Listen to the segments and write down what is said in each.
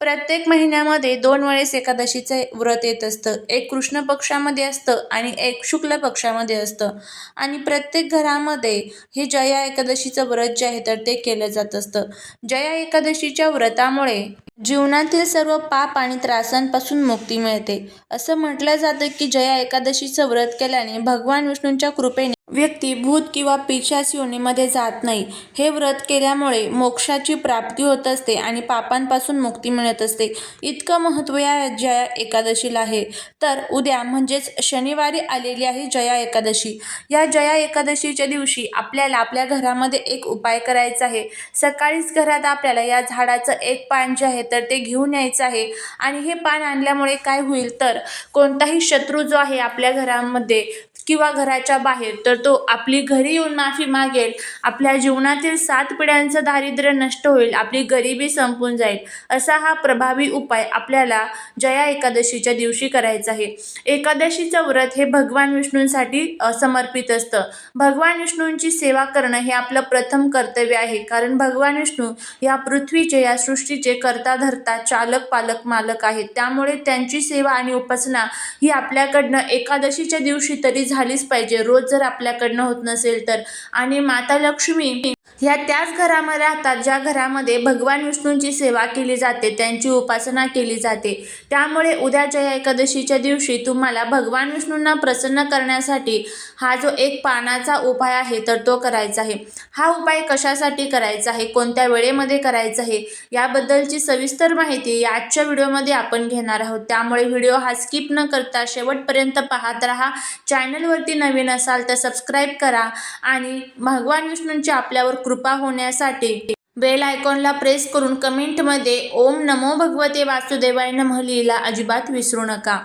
प्रत्येक महिन्यामध्ये दोन वेळेस एकादशीचे व्रत येत असतं. एक कृष्ण पक्षामध्ये असतं आणि एक शुक्ल पक्षामध्ये असतं. आणि प्रत्येक घरामध्ये हे जया एकादशीचं व्रत जे आहे तर ते केलं जात असतं. जया एकादशीच्या व्रतामुळे जीवनातील सर्व पाप आणि त्रासांपासून मुक्ती मिळते. असं म्हटलं जातं की जया एकादशीचं व्रत केल्याने भगवान विष्णूंच्या कृपेने व्यक्ती भूत किंवा पिशाच योनीमध्ये जात नाही. हे व्रत केल्यामुळे मोक्षाची प्राप्ती होत असते आणि पापांपासून मुक्ती मिळत असते. इतकं महत्त्व या जया एकादशीला आहे. तर उद्या म्हणजेच शनिवारी आलेली आहे जया एकादशी. या जया एकादशीच्या दिवशी आपल्याला आपल्या घरामध्ये एक उपाय करायचा आहे. सकाळीच घरात आपल्याला या झाडाचं एक पान जे आहे तर ते घेऊन यायचं आहे. आणि हे पान आणल्यामुळे काय होईल? तर कोणताही शत्रू जो आहे आपल्या घरामध्ये किंवा घराच्या बाहेर तर तो आपली घरी येऊन माफी मागेल. आपल्या जीवनातील सात पिढ्यांचं दारिद्र्य नष्ट होईल. आपली गरिबी संपून जाईल. असा हा प्रभावी उपाय आपल्याला जया एकादशीच्या दिवशी करायचा आहे. एकादशीचं व्रत हे भगवान विष्णूंसाठी समर्पित असतं. भगवान विष्णूंची सेवा करणं हे आपलं प्रथम कर्तव्य आहे. कारण भगवान विष्णू या पृथ्वीचे या सृष्टीचे करता धरता चालक पालक मालक आहेत. त्यामुळे त्यांची सेवा आणि उपासना ही आपल्याकडनं एकादशीच्या दिवशी तरी झालीच पाहिजे. रोज जर आपल्या आपल्याकडनं होत नसेल तर. आणि माता लक्ष्मी ह्या त्याच घरामध्ये राहतात ज्या घरामध्ये भगवान विष्णूंची सेवा केली जाते त्यांची उपासना केली जाते. त्यामुळे उद्या जया एकादशीच्या दिवशी तुम्हाला भगवान विष्णूंना प्रसन्न करण्यासाठी हा जो एक पानाचा उपाय आहे तर तो करायचा आहे. हा उपाय कशासाठी करायचा आहे कोणत्या वेळेमध्ये करायचा आहे याबद्दलची सविस्तर माहिती आजच्या व्हिडिओमध्ये आपण घेणार आहोत. त्यामुळे व्हिडिओ हा स्किप न करता शेवटपर्यंत पाहत राहा. चॅनलवरती नवीन असाल तर सबस्क्राईब करा आणि भगवान विष्णूंची आपल्यावर कृपा होण्यासाठी बेल आयकॉनला प्रेस करून कमेंटमध्ये ओम नमो भगवते वासुदेवाय नमः लिहिला अजिबात विसरू नका.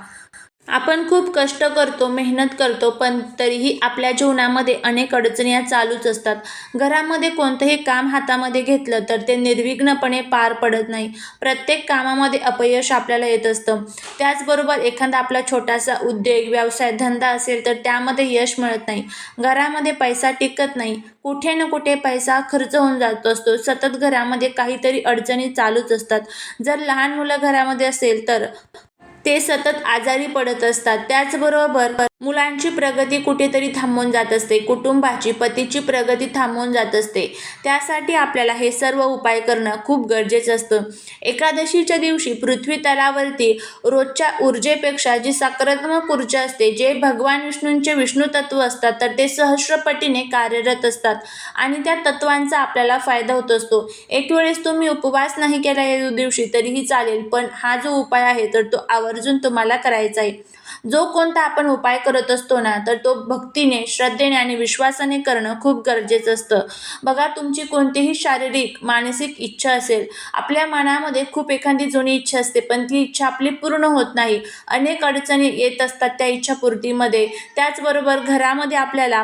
आपण खूप कष्ट करतो मेहनत करतो पण तरीही आपल्या जीवनामध्ये अनेक अडचणी या चालूच असतात. घरामध्ये कोणतंही काम हातामध्ये घेतलं तर ते निर्विघ्नपणे पार पडत नाही. प्रत्येक कामामध्ये अपयश आपल्याला येत असतं. त्याचबरोबर एखादा आपला छोटासा उद्योग व्यवसाय धंदा असेल तर त्यामध्ये यश मिळत नाही. घरामध्ये पैसा टिकत नाही. कुठे ना कुठे पैसा खर्च होऊन जात असतो. सतत घरामध्ये काहीतरी अडचणी चालूच असतात. जर लहान मुलं घरामध्ये असेल तर ते सतत आजारी पडत असतात. त्याचबरोबर मुलांची प्रगती कुठेतरी थांबून जात असते. कुटुंबाची पतीची प्रगती थांबून जात असते. त्यासाठी आपल्याला हे सर्व उपाय करणं खूप गरजेचं असतं. एकादशीच्या दिवशी पृथ्वी तलावरती रोजच्या ऊर्जेपेक्षा जी सकारात्मक ऊर्जा असते जे भगवान विष्णूंचे विष्णू तत्व असतात तर ते सहस्रपटीने कार्यरत असतात आणि त्या तत्वांचा आपल्याला फायदा होत असतो. एक वेळेस तुम्ही उपवास नाही केला या दिवशी तरीही चालेल पण हा जो उपाय आहे तर तो आवर्जून तुम्हाला करायचा आहे. जो कोणता आपण उपाय करत असतो ना तर तो भक्तीने श्रद्धेने आणि विश्वासाने करणं खूप गरजेचं असतं. बघा तुमची कोणतीही शारीरिक मानसिक इच्छा असेल आपल्या मनामध्ये खूप एखादी जुनी इच्छा असते पण ती इच्छा आपली पूर्ण होत नाही. अनेक अडचणी येत असतात त्या इच्छापूर्तीमध्ये. त्याचबरोबर घरामध्ये आपल्याला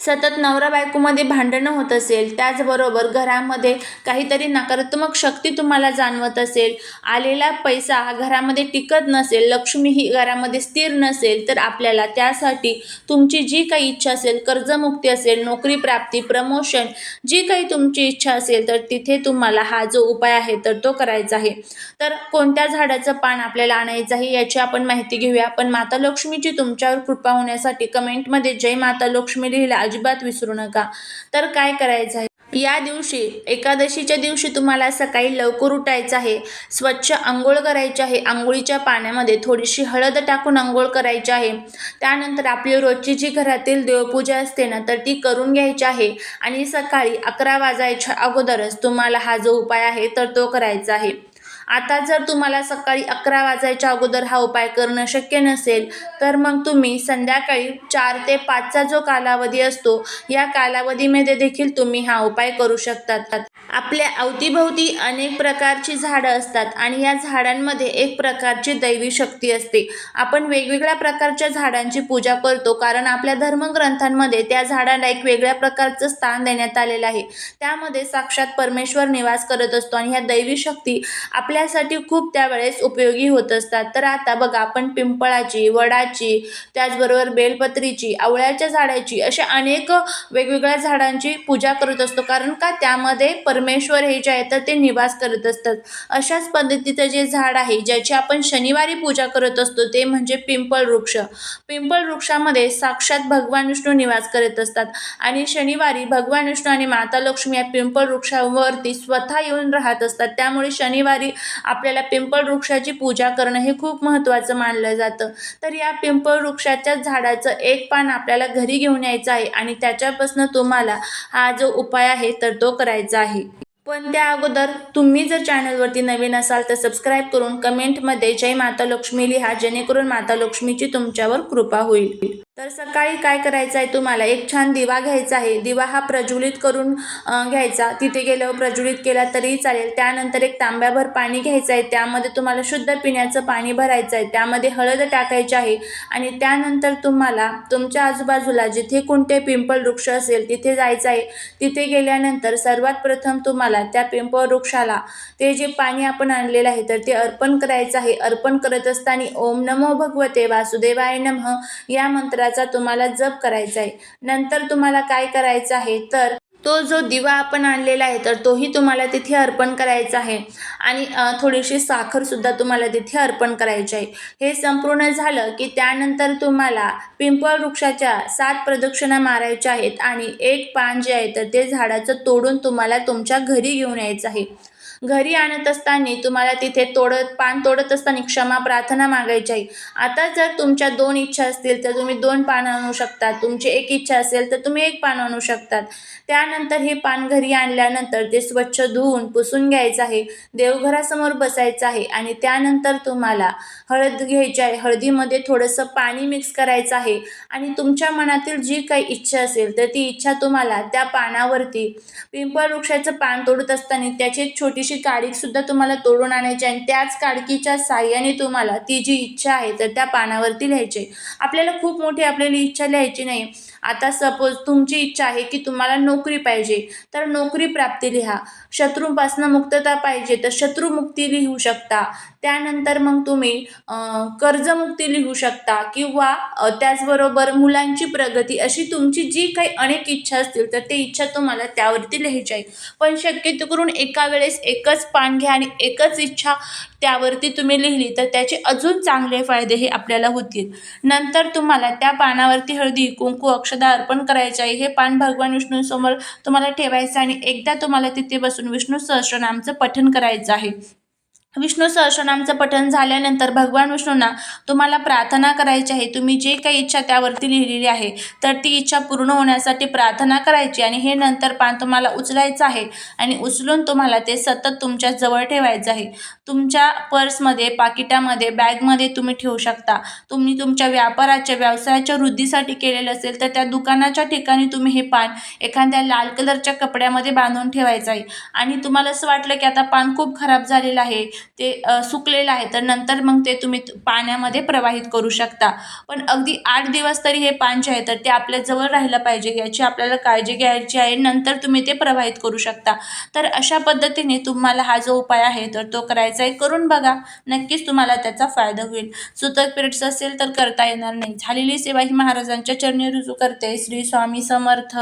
सतत नवरा बायकोमध्ये भांडणं होत असेल त्याचबरोबर घरामध्ये काहीतरी नकारात्मक शक्ती तुम्हाला जाणवत असेल आलेला पैसा हा घरामध्ये टिकत नसेल लक्ष्मी ही घरामध्ये स्थिर नसेल तर आपल्याला त्यासाठी तुमची जी काही इच्छा असेल कर्जमुक्ती असेल नोकरी प्राप्ती प्रमोशन जी काही तुमची इच्छा असेल तर तिथे तुम्हाला हा जो उपाय आहे तर तो करायचा आहे. तर कोणत्या झाडाचं पान आपल्याला आणायचं आहे याची आपण माहिती घेऊया. आपण माता लक्ष्मीची तुमच्यावर कृपा होण्यासाठी कमेंटमध्ये जय माता लक्ष्मी लिहिला अजिबात विसरू नका. तर काय करायचं आहे? या दिवशी एकादशीच्या दिवशी तुम्हाला सकाळी लवकर उठायचं आहे. स्वच्छ आंघोळ करायची आहे. आंघोळीच्या पाण्यामध्ये थोडीशी हळद टाकून आंघोळ करायची आहे. त्यानंतर आपली रोजची जी घरातील देवपूजा असते ना तर ती करून घ्यायची आहे. आणि सकाळी अकरा वाजायच्या अगोदरच तुम्हाला हा जो उपाय आहे तर तो करायचा आहे. आता जर तुम्हाला सकाळी अकरा वाजायच्या अगोदर हा उपाय करणं शक्य नसेल तर मग तुम्ही संध्याकाळी चार ते पाचचा जो कालावधी असतो या कालावधीमध्ये देखील तुम्ही हा उपाय करू शकतात. आपल्या अवतीभोवती अनेक प्रकारची झाडं असतात आणि या झाडांमध्ये एक प्रकारची दैवी शक्ती असते. आपण वेगवेगळ्या प्रकारच्या झाडांची पूजा करतो कारण आपल्या धर्मग्रंथांमध्ये त्या झाडाला एक वेगळ्या प्रकारचं स्थान देण्यात आलेलं आहे. त्यामध्ये साक्षात परमेश्वर निवास करत असतो आणि ह्या दैवी शक्ती आपल्या आपल्यासाठी खूप त्यावेळेस उपयोगी होत असतात. तर आता बघा आपण पिंपळाची वडाची त्याचबरोबर बेलपत्रीची आवळ्याच्या झाडाची अशा अनेक वेगवेगळ्या झाडांची पूजा करत असतो. कारण का? त्यामध्ये परमेश्वर हे जे आहे तर ते निवास करत असतात. अशाच पद्धतीचं जे झाड आहे ज्याची आपण शनिवारी पूजा करत असतो ते म्हणजे पिंपळ वृक्ष. पिंपळ वृक्षामध्ये साक्षात भगवान विष्णू निवास करत असतात. आणि शनिवारी भगवान विष्णू आणि माता लक्ष्मी या पिंपळ वृक्षावरती स्वतः येऊन राहत असतात. त्यामुळे शनिवारी आपल्याला पिंपळ वृक्षाची पूजा करणं हे खूप महत्त्वाचं मानलं जातं. तर या पिंपळ वृक्षाच्या झाडाचं एक पान आपल्याला घरी घेऊन यायचं आहे आणि त्याच्यापासून तुम्हाला हा जो उपाय आहे तर तो करायचा आहे. पण त्या अगोदर तुम्ही जर चॅनलवरती नवीन असाल तर सबस्क्राईब करून कमेंटमध्ये जय माता लक्ष्मी लिहा जेणेकरून माता लक्ष्मीची तुमच्यावर कृपा होईल. तर सकाळी काय करायचं आहे तुम्हाला? एक छान दिवा घ्यायचा आहे. दिवा हा प्रज्वलित करून घ्यायचा. तिथे गेल्यावर प्रज्वलित केला तरीही चालेल. त्यानंतर एक तांब्याभर पाणी घ्यायचं आहे. त्यामध्ये तुम्हाला शुद्ध पिण्याचं पाणी भरायचं आहे. त्यामध्ये हळद टाकायची आहे. आणि त्यानंतर तुम्हाला तुमच्या आजूबाजूला जिथे कोणते पिंपळ वृक्ष असेल तिथे जायचं आहे. तिथे गेल्यानंतर सर्वात प्रथम तुम्हाला त्या पिंपळ वृक्षाला ते जे पाणी आपण आणलेलं आहे तर ते अर्पण करायचं आहे. अर्पण करत असताना ओम नमो भगवते वासुदेवाय नमः. या मंत्राचा तुम्हाला जप करायचा आहे. नंतर तुम्हाला काय करायचं आहे? तर तो जो दिवा आपण आणलेला आहे तर तोही तुम्हाला तिथे अर्पण करायचा आहे. आणि थोडीशी साखरसुद्धा तुम्हाला तिथे अर्पण करायची आहे. हे संपूर्ण झालं की त्यानंतर तुम्हाला पिंपळ वृक्षाच्या सात प्रदक्षिणा मारायच्या आहेत. आणि एक पान जे आहे तर ते झाडाचं तोडून तुम्हाला तुमच्या घरी घेऊन यायचं आहे. घरी आणत असताना तुम्हाला तिथे तोडत पान तोडत असताना क्षमा प्रार्थना मागायची. आहे आता जर तुमच्या दोन इच्छा असतील तर तुम्ही दोन पान आणू शकता. तुमची एक इच्छा असेल तर तुम्ही एक पान आणू शकतात. त्यानंतर हे पान घरी आणल्यानंतर ते स्वच्छ धुवून पुसून घ्यायचं आहे. देवघरासमोर बसायचं आहे आणि त्यानंतर तुम्हाला हळद घ्यायची आहे. हळदीमध्ये थोडंसं पाणी मिक्स करायचं आहे. आणि तुमच्या मनातील जी काही इच्छा असेल तर ती इच्छा तुम्हाला त्या पानावरती पिंपळ वृक्षाचं पान तोडत असताना त्याची एक छोटीशी काडीसुद्धा तुम्हाला तोडून आणायची आहे आणि त्याच काडकीच्या साह्याने तुम्हाला ती जी इच्छा आहे तर त्या पानावरती लिहायची. आहे. आपल्याला खूप मोठी आपल्याला इच्छा लिहायची नाही. आता सपोज तुमची इच्छा आहे की तुम्हाला नोकरी पाहिजे तर नोकरी प्राप्ती लिहा. शत्रूपासनं मुक्तता पाहिजे तर शत्रुमुक्ती लिहू शकता. त्यानंतर मग तुम्ही कर्जमुक्ती लिहू शकता किंवा त्याचबरोबर मुलांची प्रगती अशी तुमची जी काही अनेक इच्छा असतील तर ते इच्छा तुम्हाला त्यावरती लिहायची आहे. पण शक्यतो करून एका वेळेस एकच पान घ्या आणि एकच इच्छा त्यावरती तुम्ही लिहिली तर त्याचे अजून चांगले फायदे हे आपल्याला होतील. नंतर तुम्हाला त्या पानावरती हळदी कुंकू अक्षदा अर्पण करायचे आहे. हे पान भगवान विष्णूंसमोर तुम्हाला ठेवायचं आणि एकदा तुम्हाला तिथे बसून विष्णू सहस्रनामचं पठण करायचं आहे. विष्णू सहस्रनामचं पठण झाल्यानंतर भगवान विष्णूंना तुम्हाला प्रार्थना करायची आहे. तुम्ही जे काही इच्छा त्यावरती लिहिलेली आहे तर ती इच्छा पूर्ण होण्यासाठी प्रार्थना करायची आणि हे नंतर पान तुम्हाला उचलायचं आहे आणि उचलून तुम्हाला ते सतत तुमच्या जवळ ठेवायचं आहे. तुमच्या पर्समध्ये पाकिटामध्ये बॅगमध्ये तुम्ही ठेवू शकता. तुम्ही तुमच्या व्यापाराच्या व्यवसायाच्या वृद्धीसाठी केलेलं असेल तर त्या दुकानाच्या ठिकाणी तुम्ही हे पान एखाद्या लाल कलरच्या कपड्यामध्ये बांधून ठेवायचं आहे. आणि तुम्हाला असं वाटलं की आता पान खूप खराब झालेलं आहे ते सुकलेलं आहे. तर नंतर मग ते तुम्ही पाण्यामध्ये प्रवाहित करू शकता. पण अगदी आठ दिवस तरी हे पान जे आहे तर ते आपल्या जवळ राहिलं पाहिजे. याची आपल्याला काळजी घ्यायची आहे. नंतर तुम्ही ते प्रवाहित करू शकता. तर अशा पद्धतीने तुम्हाला हा जो उपाय आहे तर तो करायचा आहे. करून बघा. नक्कीच तुम्हाला त्याचा फायदा होईल. सुतक पिरियड्स असेल तर करता येणार नाही. झालेली सेवा ही महाराजांच्या चरणी रुजू करते. श्री स्वामी समर्थ.